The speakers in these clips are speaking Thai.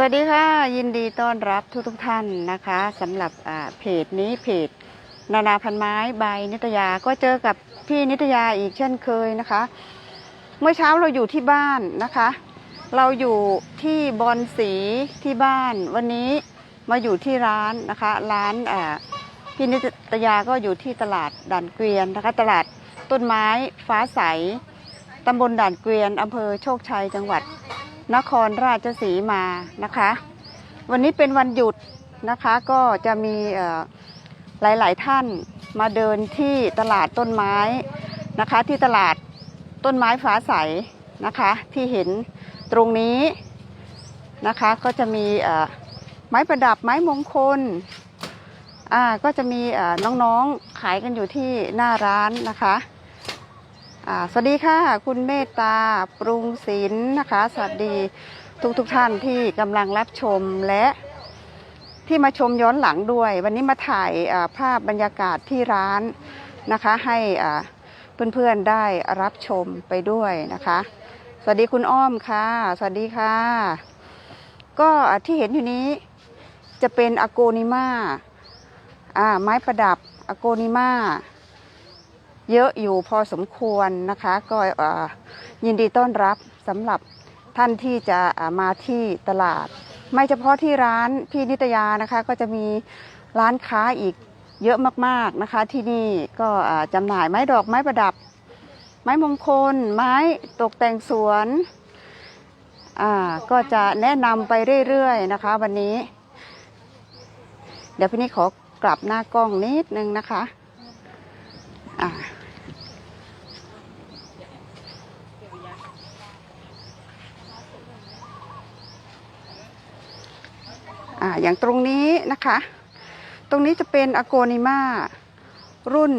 สวัสดีค่ะ ยินดีต้อนรับทุกทุกท่านนะคะสำหรับเพจนี้เพจนานาพันไม้ใบนิตยาก็เจอกับพี่นิตยาอีกเช่นเคยนะคะ เมื่อเช้าเราอยู่ที่บ้านนะคะ เราอยู่ที่บอนสีที่บ้าน วันนี้มาอยู่ที่ร้านนะคะ ร้านพี่นิตยาก็อยู่ที่ตลาดด่านเกวียนนะคะ ตลาดต้นไม้ฟ้าใสตำบลด่านเกวียนอำเภอโชคชัยจังหวัด นครราชสีมานะคะ วันนี้เป็นวันหยุดนะคะก็จะมีหลาย ๆ ท่านมาเดินที่ตลาดต้นไม้นะคะ ที่ตลาดต้นไม้ฟ้าใสนะคะ ที่เห็นตรงนี้นะคะก็จะมีไม้ประดับไม้มงคลอ่าก็จะมีน้อง ๆ ขายกันอยู่ที่หน้าร้านนะคะ สวัสดีค่ะ คุณเมตตาปรุงศิลป์นะคะ สวัสดีทุกทุกท่านที่กำลังรับชมและที่มาชมย้อนหลังด้วย วันนี้มาถ่ายภาพบรรยากาศที่ร้านนะคะ ให้เพื่อนๆได้รับชมไปด้วยนะคะ สวัสดีคุณอ้อมค่ะ สวัสดีค่ะ ก็ที่เห็นอยู่นี้จะเป็นอโกนิมาอ่าไม้ประดับอโกนิมา เยอะอยู่พอสมควรนะคะ ก็ยินดีต้อนรับสำหรับท่านที่จะมาที่ตลาด ไม่เฉพาะที่ร้านพี่นิตยานะคะก็จะมีร้านค้าอีกเยอะมากๆนะคะที่นี่ก็จำหน่ายไม้ดอกไม้ประดับ ไม้มงคล ไม้ตกแต่งสวนก็จะแนะนำไปเรื่อยๆนะคะ วันนี้ เดี๋ยวพี่นี่ขอกลับหน้ากล้องนิดนึงนะคะ อ่า อ่าอย่างตรงนี้นะคะ ตรงนี้จะเป็นอโกนิมารุ่น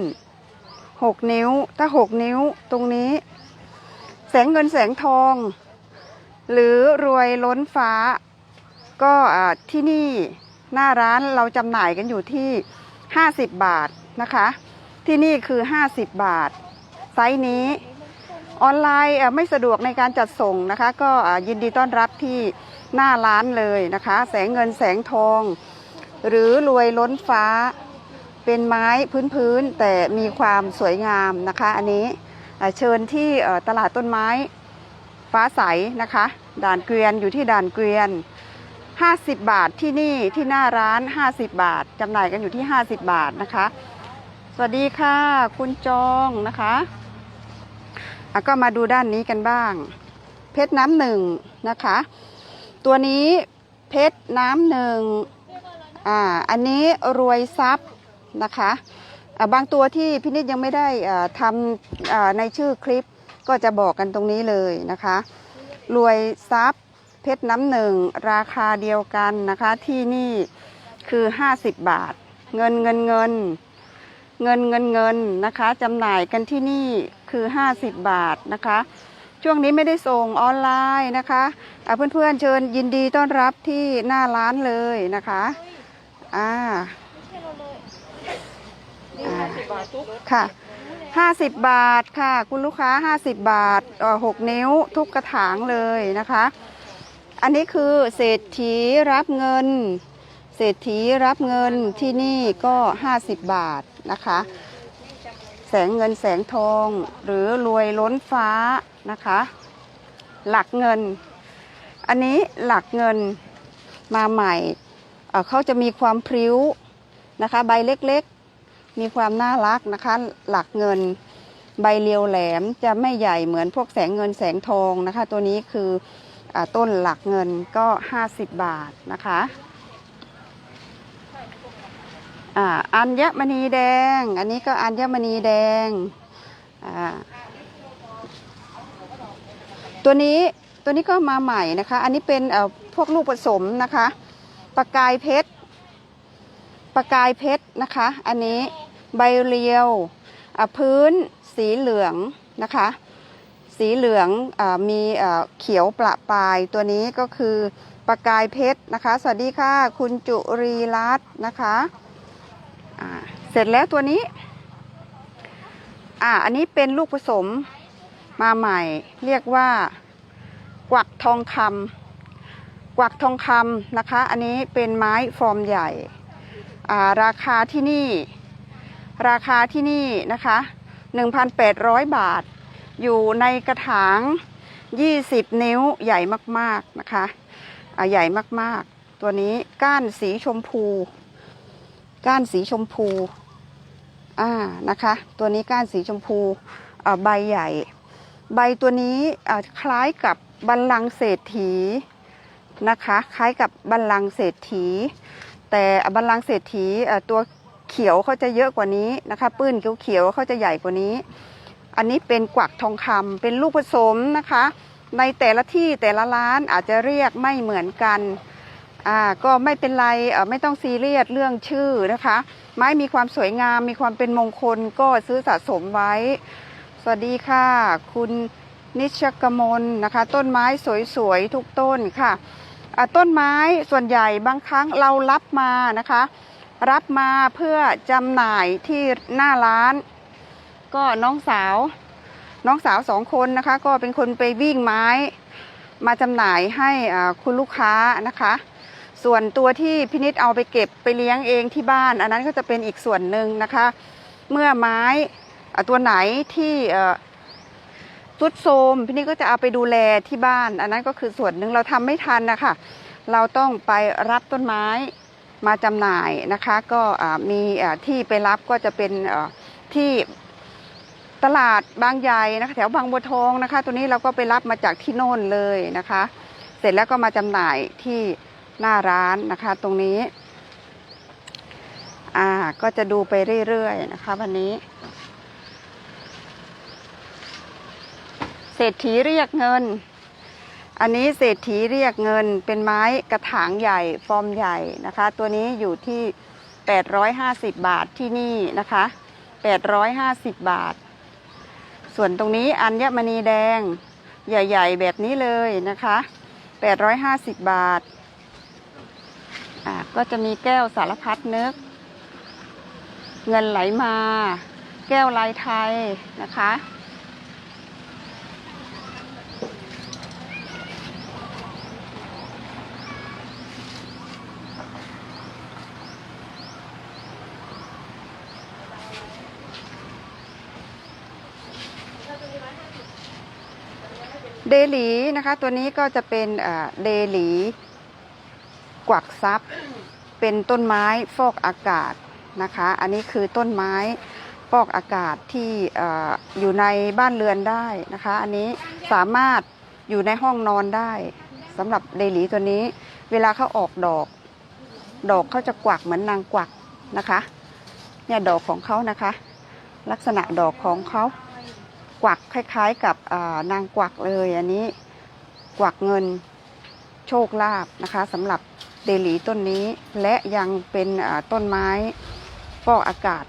6 นิ้ว ถ้า 6 นิ้วตรงนี้ แสงเงินแสงทอง หรือรวยล้นฟ้า ก็ที่นี่หน้าร้านเราจำหน่ายกันอยู่ที่ 50 บาทนะคะ ที่นี่คือ 50 บาท ไซส์นี้ออนไลน์ไม่สะดวกในการจัดส่งนะคะ ก็ยินดีต้อนรับที่ หน้าร้านเลยนะคะ แสงเงินแสงทอง หรือรวยล้นฟ้า เป็นไม้พื้นๆแต่มีความสวยงามนะคะ อันนี้เชิญที่ตลาดต้นไม้ฟ้าใสนะคะ ด่านเกวียนอยู่ที่ด่านเกวียน 50 บาทที่นี่ที่หน้าร้าน 50 บาทจำหน่ายกันอยู่ที่ 50 บาทนะคะ สวัสดีค่ะ คุณจองนะคะะก็มาดูด้านนี้กันบ้าง เพชรน้ำหนึ่งนะคะ ตัวนี้เพชรน้ำหนึ่งอ่าอันนี้รวยทรัพย์นะคะอะบางตัวที่พี่นิดยังไม่ได้อ่าทำอ่าในชื่อคลิปก็จะบอกกันตรงนี้เลยนะคะ รวยทรัพย์เพชรน้ำหนึ่งราคาเดียวกันนะคะที่นี่คือ 50 บาท เงินเงินเงินเงินเงินเงินนะคะจำหน่ายกันที่นี่คือ 50 บาทนะคะ ช่วงนี้ไม่ได้ส่งออนไลน์นะคะอะเพื่อนๆเชิญยินดีต้อนรับที่หน้าร้านเลยนะคะอ่าอ่าค่ะ50บาทค่ะ คุณลูกค้า50บบาทเอ่อ6นิ้วทุกกระถางเลยนะคะ อันนี้คือเศรษฐีรับเงิน เศรษฐีรับเงินที่นี่ก็50บาทนะคะ แสงเงินแสงทอง หรือรวยล้นฟ้านะคะ หลักเงิน อันนี้หลักเงินมาใหม่เเขาจะมีความพริ้วนะคะใบเล็กๆ มีความน่ารักนะคะ หลักเงินใบเรียวแหลมจะไม่ใหญ่เหมือนพวกแสงเงินแสงทองนะคะ ตัวนี้คืออต้นหลักเงินก็ 50 บาทนะคะ อ่าอัญมณีแดง อันนี้ก็อัญมณีแดงอ่าตัวนี้ตัวนี้ก็มาใหม่นะคะ อันนี้เป็นเอ่อพวกลูกผสมนะคะประกายเพชรประกายเพชรนะคะ อันนี้ใบเรียวพื้นสีเหลืองนะคะ สีเหลืองอมีเอ่อเขียวประปายตัวนี้ก็คือประกายเพชรนะคะ สวัสดีค่ะ คุณจุรีรัตน์นะคะ เสร็จแล้วตัวนี้ อ่า อันนี้เป็นลูกผสมมาใหม่ เรียกว่า กวักทองคำกวักทองคำนะคะ อันนี้เป็นไม้ฟอร์มใหญ่ อ่า ราคาที่นี่ ราคาที่นี่นะคะ 1,800 บาท อยู่ในกระถาง 20 นิ้วใหญ่มาก ๆ นะคะ อ่า ใหญ่มากๆ ตัวนี้ก้านสีชมพู ก้านสีชมพูอ่านะคะ ตัวนี้ก้านสีชมพูใบใหญ่ ใบตัวนี้คล้ายกับบัลลังเศรษฐีนะคะ คล้ายกับบัลลังเศรษฐี แต่บัลลังเศรษฐีตัวเขียวเขาจะเยอะกว่านี้นะคะปื้นเขียวๆเขาจะใหญ่กว่านี้ อันนี้เป็นกวักทองคำเป็นลูกผสมนะคะ ในแต่ละที่แต่ละร้านอาจจะเรียกไม่เหมือนกัน อ่าก็ไม่เป็นไรเอ่อไม่ต้องซีเรียสเรื่องชื่อนะคะ ไม้มีความสวยงาม มีความเป็นมงคลก็ซื้อสะสมไว้ สวัสดีค่ะ คุณนิชกมลนะคะ ต้นไม้สวยๆทุกต้นค่ะต้นไม้ส่วนใหญ่บางครั้งเรารับมานะคะ รับมาเพื่อจำหน่ายที่หน้าร้าน ก็น้องสาว น้องสาวสองคนนะคะ ก็เป็นคนไปวิ่งไม้ มาจำหน่ายให้คุณลูกค้านะคะ ส่วนตัวที่พินิษเอาไปเก็บไปเลี้ยงเองที่บ้าน อันนั้นก็จะเป็นอีกส่วนหนึ่งนะคะ เมื่อไม้ตัวไหนที่ทรุดโทรมพินิษก็จะเอาไปดูแลที่บ้าน อันนั้นก็คือส่วนหนึ่งเราทำไม่ทันนะคะเราต้องไปรับต้นไม้มาจำหน่ายนะคะ ก็มีที่ไปรับก็จะเป็นที่ตลาดบางใหญ่นะคะแถวบางบัวทองนะคะ ตัวนี้เราก็ไปรับมาจากที่โน่นเลยนะคะ เสร็จแล้วก็มาจำหน่ายที่ หน้าร้านนะคะตรงนี้ อ่าก็จะดูไปเรื่อยๆนะคะ วันนี้ เศรษฐีเรียกเงิน อันนี้เศรษฐีเรียกเงินเป็นไม้กระถางใหญ่ฟอร์มใหญ่นะคะ ตัวนี้อยู่ที่ 850 บาทที่นี่นะคะ 850 บาท ส่วนตรงนี้อัญมณีแดงใหญ่ ๆ แบบนี้เลยนะคะ 850 บาทอ่า ก็จะมีแก้วสารพัดนึก เงินไหลมา แก้วลายไทยนะคะ เดลีนะคะ ตัวนี้ก็จะเป็นเดลี กวักซับเป็นต้นไม้ฟอกอากาศนะคะ อันนี้คือต้นไม้ฟอกอากาศที่อยู่ในบ้านเรือนได้นะคะ อันนี้สามารถอยู่ในห้องนอนได้สำหรับเดลีตัวนี้ เวลาเขาออกดอก ดอกเขาจะกวักเหมือนนางกวักนะคะเนี่ยดอกของเขานะคะ ลักษณะดอกของเขากวักคล้ายๆ กับนางกวักเลย อันนี้กวักเงินโชคลาภนะคะสำหรับ เดลีต้นนี้ และยังเป็นต้นไม้ฟอกอากาศ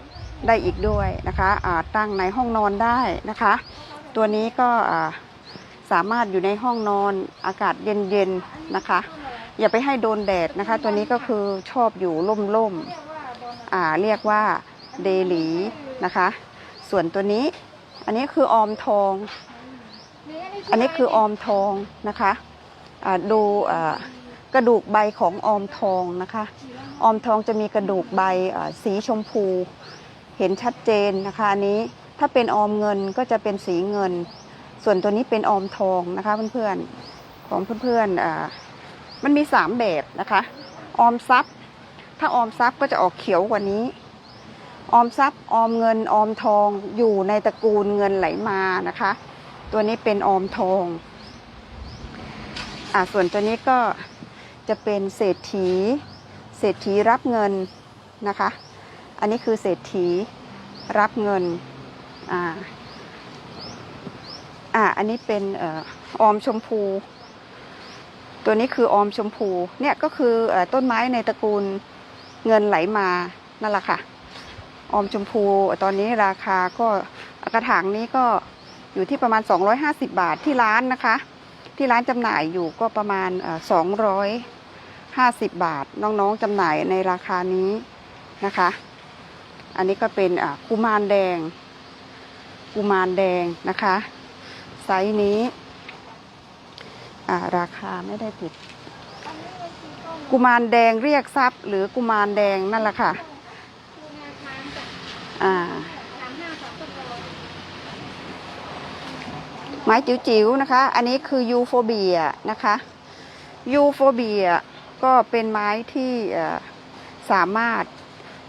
ได้อีกด้วยนะคะตั้งในห้องนอนได้นะคะ ตัวนี้ก็สามารถอยู่ในห้องนอนอากาศเย็นๆนะคะ อย่าไปให้โดนแดดนะคะ ตัวนี้ก็คือชอบอยู่ร่มๆเรียกว่าเดลีนะคะ ส่วนตัวนี้อันนี้คือออมทอง อันนี้คือออมทองนะคะดู กระดูกใบของออมทองนะคะออมทองจะมีกระดูกใบสีชมพู เห็นชัดเจนนะคะอันนี้ถ้าเป็นออมเงินก็จะเป็นสีเงิน ส่วนตัวนี้เป็นออมทองนะคะเพื่อนๆของเพื่อนๆมันมีสามแบบนะคะออมทรัพย์ ถ้าออมทรัพย์ก็จะออกเขียวกว่านี้ออมทรัพย์ออมเงินออมทองอยู่ในตระกูลเงินไหลมานะคะ ตัวนี้เป็นออมทองอ่าส่วนตัวนี้ก็ จะเป็นเศรษฐี เศรษฐีรับเงินนะคะ อันนี้คือเศรษฐีรับเงิน อ่า อ่า อันนี้เป็นเอ่อออมชมพู ตัวนี้คือออมชมพู เนี่ยก็คืออต้นไม้ในตระกูลเงินไหลมานั่นแหละค่ะ ออมชมพู ตอนนี้ราคาก็กระถางนี้ก็อยู่ที่ประมาณ 250 บาทที่ร้านนะคะ ที่ร้านจำหน่ายอยู่ก็ประมาณเ50 บาท น้องๆจำหน่ายในราคานี้นะคะ อันนี้ก็เป็นอ่ากุมารแดง กุมารแดงนะคะ ไซส์นี้อ่าราคาไม่ได้ติด กุมารแดงเรียกทรัพย์ หรือกุมารแดงนั่นแหละค่ะอ่าไม้จิ๋วๆนะคะ อันนี้คือยูโฟเบียนะคะ ยูโฟเบีย ก็เป็นไม้ที่สามารถ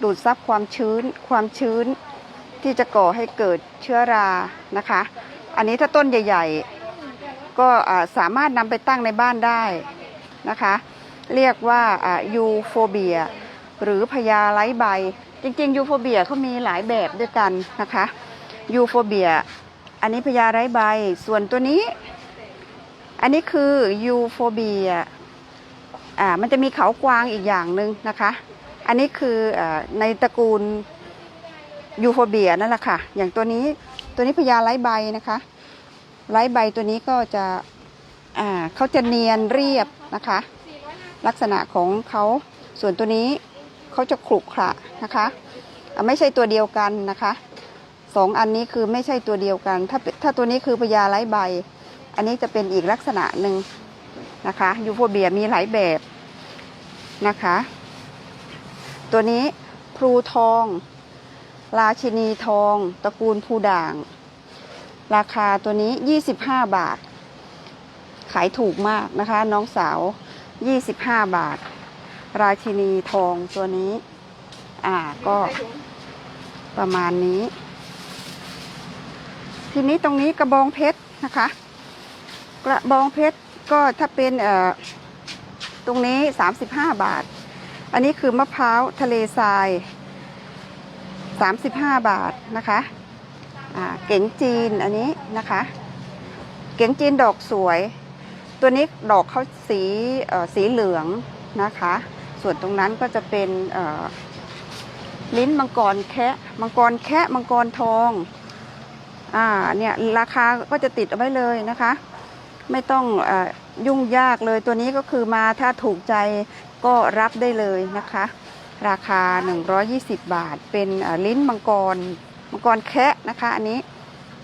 ดูดซับความชื้น ความชื้นที่จะก่อให้เกิดเชื้อรานะคะ อันนี้ถ้าต้นใหญ่ ๆ ก็สามารถนำไปตั้งในบ้านได้นะคะ เรียกว่ายูโฟเบียหรือพญาไร้ใบ จริงๆยูโฟเบียเขามีหลายแบบด้วยกันนะคะยูโฟเบียอันนี้พญาไร้ใบ ส่วนตัวนี้ อันนี้คือยูโฟเบีย อ่ามันจะมีเขากวางอีกอย่างหนึ่งนะคะ อันนี้คืออในตระกูลยูโฟเบียนั่นแหละค่ะ อย่างตัวนี้ตัวนี้พญาไร้ใบนะคะไร้ใบตัวนี้ก็จะอ่าเขาจะเนียนเรียบนะคะ ลักษณะของเขาส่วนตัวนี้เขาจะขรุขระนะคะไม่ใช่ตัวเดียวกันนะคะสองอันนี้คือไม่ใช่ตัวเดียวกัน ถ้าถ้าตัวนี้คือพญาไร้ใบ อันนี้จะเป็นอีกลักษณะหนึ่ง นะคะยูโฟเบียมีหลายแบบนะคะ ตัวนี้พลูทอง ราชินีทอง ตระกูลภูด่าง ราคาตัวนี้ 25 บาท ขายถูกมากนะคะ น้องสาว 25 บาท ราชินีทองตัวนี้ อ่าก็ประมาณนี้ ทีนี้ตรงนี้กระบองเพชรนะคะ กระบองเพชร ก็ถ้าเป็นตรงนี้ 35 บาท อันนี้คือมะพร้าวทะเลทราย 35 บาทนะคะเก๋งจีนอันนี้นะคะ เก๋งจีนดอกสวย ตัวนี้ดอกเขาสีสีเหลืองนะคะ ส่วนตรงนั้นก็จะเป็นลิ้นมังกรแคะมังกรแคะมังกรทองอ่าเนี่ยราคาก็จะติดเอาไว้เลยนะคะ ไม่ต้องอยุ่งยากเลยตัวนี้ก็คือมาถ้าถูกใจก็รับได้เลยนะคะ ราคา 120 บาท เป็นลิ้นมังกรมังกรแคะนะคะ อันนี้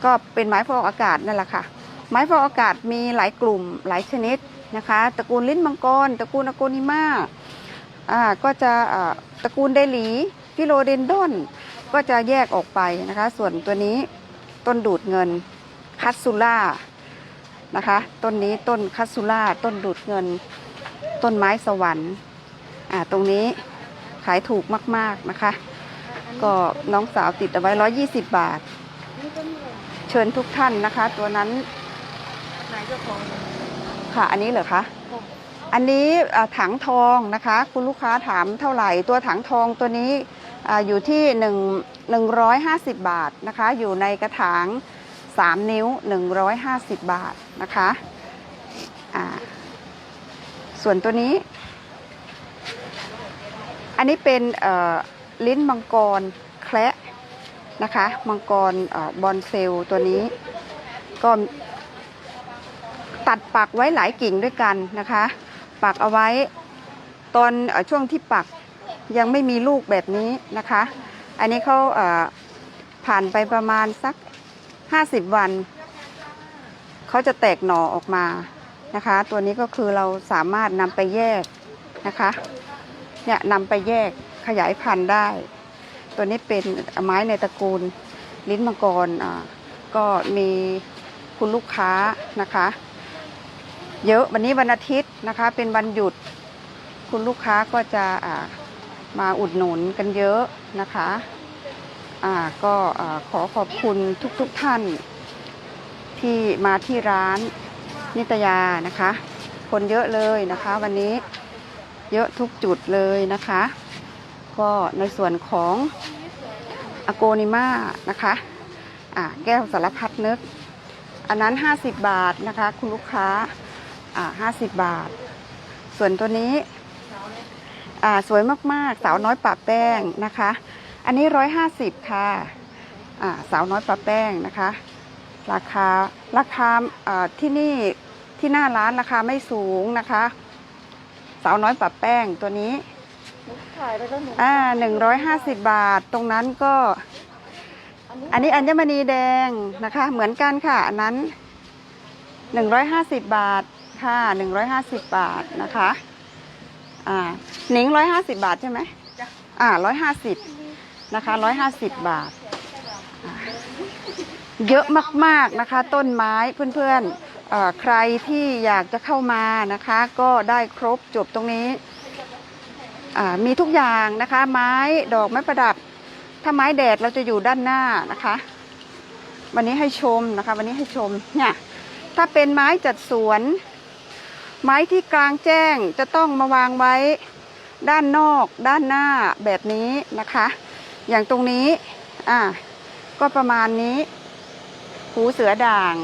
ก็เป็นไม้ฟอกอากาศนั่นแหละค่ะ ไม้ฟอกอากาศมีหลายกลุ่มหลายชนิดนะคะตระกูลลิ้นมังกรตระกูลอโกนิมาอ่าก็จะตระกูลเดลีฟิโลเดนดอนก็จะแยกออกไปนะคะ ส่วนตัวนี้ต้นดูดเงินคัตซูล่า นะคะ ต้นนี้ต้นคัตซูล่าต้นดูดเงิน ต้นไม้สวรรค์อ่าตรงนี้ขายถูกมาก ๆนะคะ ก็น้องสาวติดเอาไว้ 120 บาท เชิญทุกท่านนะคะ ตัวนั้นไหนเจ้าของค่ะ อันนี้เหรอคะอันนี้ถังทองนะคะ คุณลูกค้าถามเท่าไหร่ตัวถังทองตัวนี้ออยู่ที่1 150 บาทนะคะ อยู่ในกระถาง 3 นิ้ว 150 บาทนะคะอ่าส่วนตัวนี้ อันนี้เป็นลิ้นมังกรแคระนะคะ มังกรอบอนเซลตัวนี้ ก็ตัดปักไว้หลายกิ่งด้วยกันนะคะ ปักเอาไว้ตอนอช่วงที่ปักยังไม่มีลูกแบบนี้นะคะ อันนี้เขาผ่านไปประมาณสัก 50วัน เขาจะแตกหน่อออกมานะคะ ตัวนี้ก็คือเราสามารถนำไปแยกนะคะเนี่ยนำไปแยกขยายพันธุ์ได้ ตัวนี้เป็นไม้ในตระกูลลิ้นมังกรอ่าก็มีคุณลูกค้านะคะ เยอะวันนี้วันอาทิตย์นะคะ เป็นวันหยุดคุณลูกค้าก็จะอ่ามาอุดหนุนกันเยอะนะคะ ก็ขอขอบคุณทุกๆทท่านที่มาที่ร้านนิตยานะคะ คนเยอะเลยนะคะ วันนี้เยอะทุกจุดเลยนะคะ ก็ในส่วนของอโกนิมานะคะแก้วสารพัดนึก อันนั้น 50 บาทนะคะ คุณลูกค้าอ่า50 บาท ส่วนตัวนี้อ่าสวยมากๆ สาวน้อยปะแป้งนะคะ อันนี้150ค่ะอ่าสาวน้อยปะแป้งนะคะ ราคาราคาอ่าที่นี่ที่หน้าร้านราคาไม่สูงนะคะ สาวน้อยปะแป้งตัวนี้หนูขายไปแล้วหนูอ่าหนึ่งร้อยห้าสิบบาทตรงนั้นก็ อันนี้อัญมณีแดงนะคะ เหมือนกันค่ะอันนั้นหนึ่งร้อยห้าสิบบาทค่ะหนึ่งร้อยห้าสิบบาทนะคะ อ่าหนิงร้อยห้าสิบบาทใช่ไหมจ้ะอ่าร้อยห้าสิบ นะคะร้อยห้าสิบบาท เยอะมากๆนะคะต้นไม้เพื่อนๆเอ่อใครที่อยากจะเข้ามานะคะ ก็ได้ครบจบตรงนี้มีทุกอย่างนะคะ ไม้ดอกไม้ประดับ ถ้าไม้แดดเราจะอยู่ด้านหน้านะคะ วันนี้ให้ชมนะคะ วันนี้ให้ชมเนี่ยถ้าเป็นไม้จัดสวน ไม้ที่กลางแจ้งจะต้องมาวางไว้ด้านนอกด้านหน้าแบบนี้นะคะ อย่างตรงนี้อ่าก็ประมาณนี้ หูเสือด่าง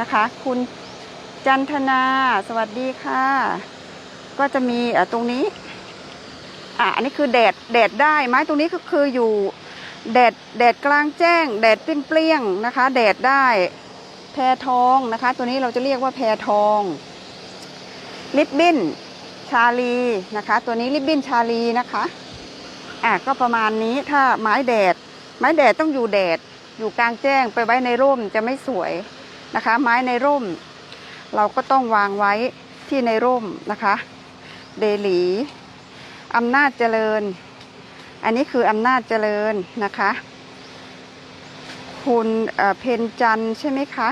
นะคะ คุณจันทนาสวัสดีค่ะ ก็จะมีอ่อตรงนี้อะอันนี้คือแดดแดดได้ไม้ตรงนี้ก็คืออยู่แดดแดดกลางแจ้ง แดดเปรี้ยงๆนะคะ แดดได้แพรทองนะคะ ตัวนี้เราจะเรียกว่าแพรทองลิบบิ้นชาลีนะคะ ตัวนี้ลิบบิ้นชาลีนะคะ อะก็ประมาณนี้ถ้าไม้แดด ไม้แดดต้องอยู่แดด อยู่กลางแจ้งไปไว้ในร่มจะไม่สวยนะคะ ไม้ในร่ม เราก็ต้องวางไว้ที่ในร่มนะคะ เดลีอำนาจเจริญ อันนี้คืออำนาจเจริญนะคะ คุณเพนจันใช่ไหมคะ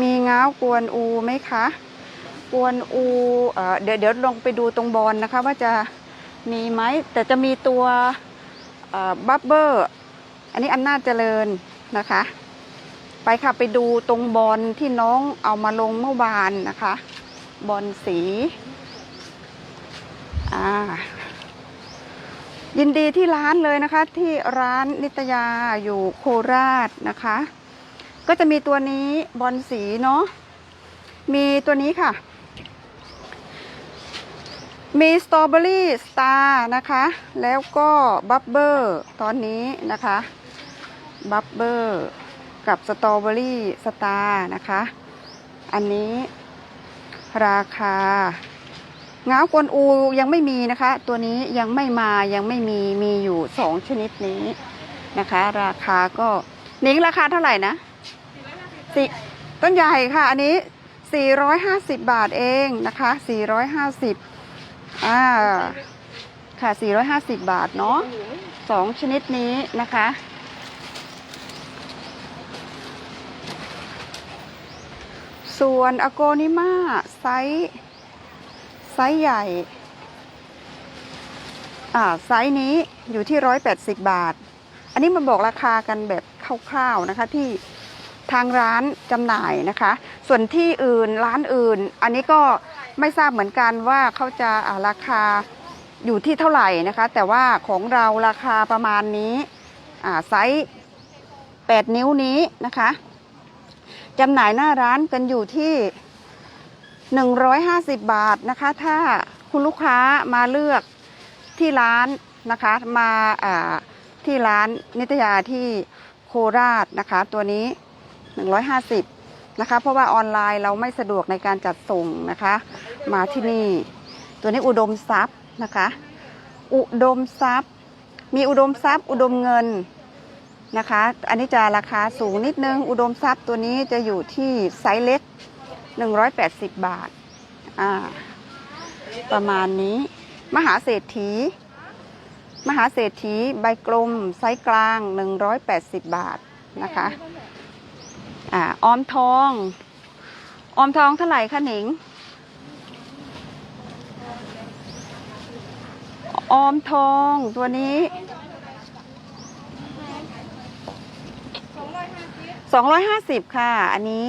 มีง้าวกวนอูไหมคะ กวนอูเอ่อเดี๋ยวเดี๋ยวลองไปดูตรงบอลนะคะว่าจะ มีไหมแต่จะมีตัวบับเบอร์อันนี้อำนาจเจริญนะคะ ไปค่ะไปดูตรงบอลที่น้องเอามาลงเมื่อวานนะคะ บอลสีอ่ายินดีที่ร้านเลยนะคะ ที่ร้านนิตยาอยู่โคราชนะคะ ก็จะมีตัวนี้บอลสีเนาะมีตัวนี้ค่ะ มีสตรอเบอรี่สตาร์นะคะ แล้วก็บับเบอร์ตอนนี้นะคะ บับเบอร์กับสตรอเบอรี่สตาร์นะคะ อันนี้ราคาเงากวนอูยังไม่มีนะคะ ตัวนี้ยังไม่มายังไม่มีมีอยู่สองชนิดนี้นะคะ ราคาก็นิ้งราคาเท่าไหร่นะสี่ต้นใหญ่ค่ะ อันนี้ 450 บาทเองนะคะ 450 อ่า ค่ะ 450 บาทเนาะสองชนิดนี้นะคะ ส่วนอโกนิมาไซส์ไซส์ใหญ่ อ่า ไซส์นี้อยู่ที่ร้อยแปดสิบบาท อันนี้มาบอกราคากันแบบคร่าวๆนะคะที่ทางร้านจำหน่ายนะคะ ส่วนที่อื่นร้านอื่น อันนี้ก็ ไม่ทราบเหมือนกันว่าเขาจะาราคาอยู่ที่เท่าไหร่นะคะ แต่ว่าของเราราคาประมาณนี้ไซส์แปดนิ้วนี้นะคะจำหน่ายหน้าร้านกันอยู่ที่ 150 บาทนะคะ ถ้าคุณลูกค้ามาเลือกที่ร้านนะคะ มาาที่ร้านนิตยาที่โคราชนะคะ ตัวนี้ 150 นะคะ เพราะว่าออนไลน์เราไม่สะดวกในการจัดส่งนะคะ มาที่นี่ ตัวนี้อุดมทรัพย์นะคะ อุดมทรัพย์ มีอุดมทรัพย์ อุดมเงินนะคะ อันนี้จะราคาสูงนิดนึง อุดมทรัพย์ตัวนี้จะอยู่ที่ไซส์เล็ก 180 บาทอ่าประมาณนี้ มหาเศรษฐี มหาเศรษฐีใบกลมไซส์กลาง 180 บาทนะคะ อ่าออมทอง ออมทองเท่าไหร่คะหนิง ออมทองตัวนี้250ค่ะ อันนี้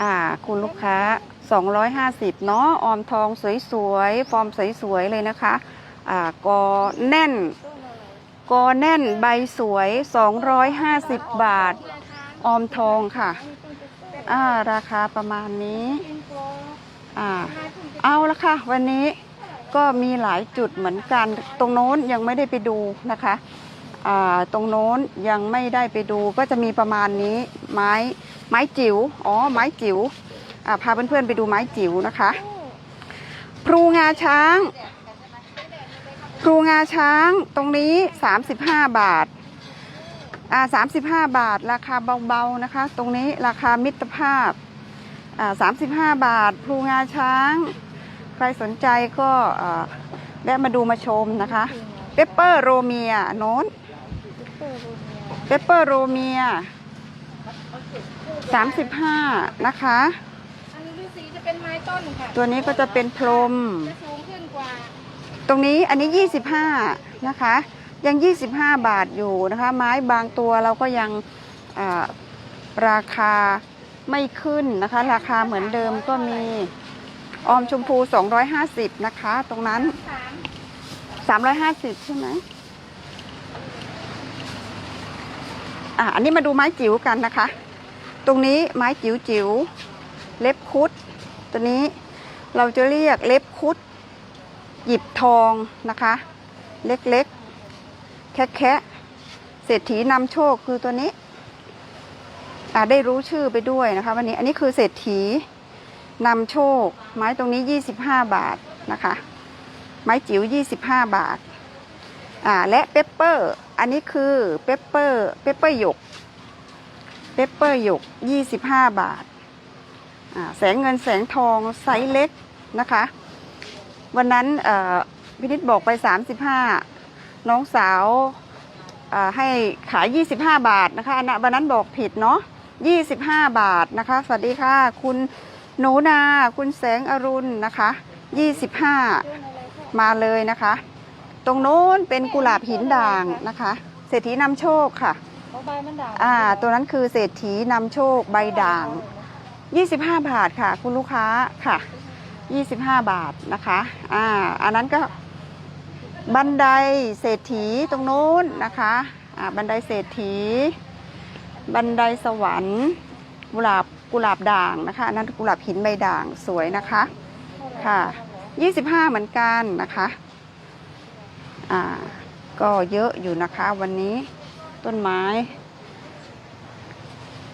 อ่าคุณลูกค้า250เนาะออมทองสวยๆ ฟอร์มสวยๆ เลยนะคะอ่ากอแน่นกอแน่นใบสวย 250 บาท ออมทองค่ะ อ่า ราคาประมาณนี้ อ่า เอาละค่ะ วันนี้ก็มีหลายจุดเหมือนกัน ตรงโน้นยังไม่ได้ไปดูนะคะ อ่า ตรงโน้นยังไม่ได้ไปดู ก็จะมีประมาณนี้ ไม้ ไม้จิ๋ว อ๋อ ไม้จิ๋ว อ่า พาเพื่อนๆไปดูไม้จิ๋วนะคะ พลูงาช้าง พลูงาช้าง ตรงนี้ 35 บาท อ่า35บาท ราคาเบาๆนะคะ ตรงนี้ราคามิตรภาพอ่า35บาทพลูงาช้างครสนใจก็อ่าแวะมาดูมาชมนะคะเปปเปอร์โรเมียโน้นเปปเปอร์โรเมียเปปเปอร์โรเมีย35นะคะ อันนี้ฤาษีจะเป็นไม้ต้นค่ะตัวนี้ก็จะเป็นพรมจะสูงขึ้นกว่า ตรงนี้อันนี้25นะคะ ยัง 25 บาทอยู่นะคะ ไม้บางตัวเราก็ยังราคาไม่ขึ้นนะคะ ราคาเหมือนเดิมก็มีออมชมพู 250 นะคะ ตรงนั้นสาม350 ใช่ไหมอะอันนี้มาดูไม้จิ๋วกันนะคะ ตรงนี้ไม้จิ๋วจิ๋วเล็บคุด ตัวนี้เราจะเรียกเล็บคุด หยิบทองนะคะ เล็กๆ แคะแคะเศรษฐีนำโชคคือตัวนี้อาได้รู้ชื่อไปด้วยนะคะ วันนี้อันนี้คือเศรษฐีนำโชค ไม้ตรงนี้ 25 บาทนะคะ ไม้จิ๋ว 25 บาทอ่าและเปปเปอร์ อันนี้คือเปปเปอร์เปปเปอร์หยกเปปเปอร์หยก 25 บาทอ่าแสงเงินแสงทองไซส์เล็กนะคะ วันนั้นพินิดบอกไป 35 น้องสาวอ่าให้ขาย 25 บาทนะคะอันนั้นวันนั้นบอกผิดเนาะ25 บาทนะคะ สวัสดีค่ะ คุณหนูนา คุณแสงอรุณนะคะ 25 มาเลยนะคะ ตรงโน้นเป็นกุหลาบหินด่างนะคะ เศรษฐีนำโชคค่ะเขาใบมันด่างอ่า ตัวนั้นคือเศรษฐีนำโชคใบด่าง 25 บาทค่ะ คุณลูกค้าค่ะ 25 บาทนะคะ อ่า อันนั้นก็ บันไดเศรษฐีตรงโน้นนะคะอ่าบันไดเศรษฐี บันไดสวรรค์กุหลาบกุหลาบด่างนะคะนนั้นกุหลาบหินใบด่างสวยนะคะค่ะ25 เหมือนกันนะคะอ่าก็เยอะอยู่นะคะวันนี้ต้นไม้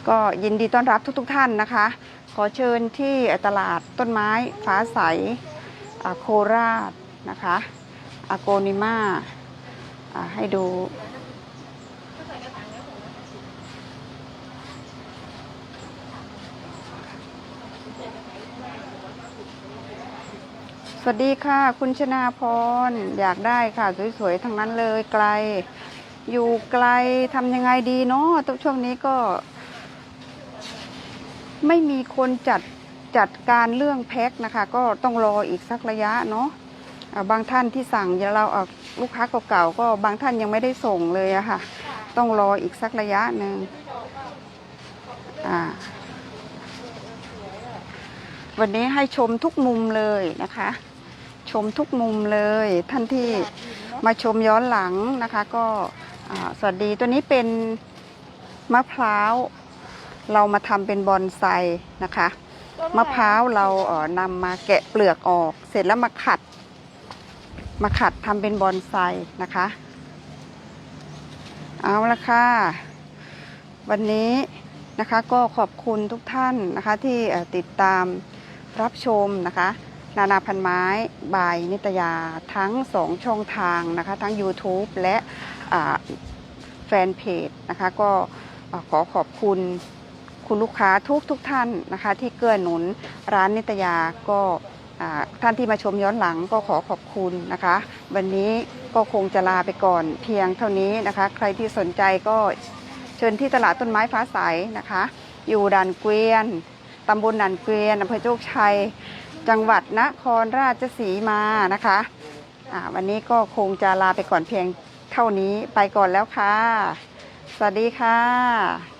ก็ยินดีต้อนรับทุกๆทท่านนะคะ ขอเชิญที่ตลาดต้นไม้ฟ้าใสโคราชนะคะ อาโกนิมาให้ดูสวัสดีค่ะ คุณชนาพร อยากได้ค่ะ สวยๆทั้งนั้นเลยไกล อยู่ไกลทำยังไงดีเนาะตช่วงนี้ก็ ไม่มีคนจัดจัดการเรื่องแพ็คนะคะ ก็ต้องรออีกสักระยะเนาะ บางท่านที่สั่งยาเราเอาลูกค้าเก่าๆก็บางท่านยังไม่ได้ส่งเลยอะค่ะ ต้องรออีกสักระยะหนึ่งวันนี้ให้ชมทุกมุมเลยนะคะ ชมทุกมุมเลยท่านที่มาชมย้อนหลังนะคะ ก็สวัสดีตัวนี้เป็นมะพร้าว เรามาทำเป็นบอนไซนะคะ มะพร้าวเราเนำมาแกะเปลือกออก เสร็จแล้วมาขัด มาขัดทำเป็นบอนไซนะคะ เอาละค่ะ วันนี้นะคะก็ขอบคุณทุกท่านนะคะที่ติดตามรับชมนะคะ นานาพันไม้บายนิตยาทั้งสองช่องทางนะคะ ทั้ง YouTube และแฟนเพจนะคะก็ขอขอบคุณคุณลูกค้าทุกทุกท่านนะคะ ที่เกื้อหนุนร้านนิตยาก็ ท่านที่มาชมย้อนหลังก็ขอขอบคุณนะคะ วันนี้ก็คงจะลาไปก่อนเพียงเท่านี้นะคะ ใครที่สนใจก็เชิญที่ตลาดต้นไม้ฟ้าใสนะคะ อยู่ด่านเกวียนตำบลด่านเกวียนอำเภอโชคชัย จังหวัดนครราชสีมานะคะวันนี้ก็คงจะลาไปก่อนเพียงเท่านี้ไปก่อนแล้วค่ะ สวัสดีค่ะ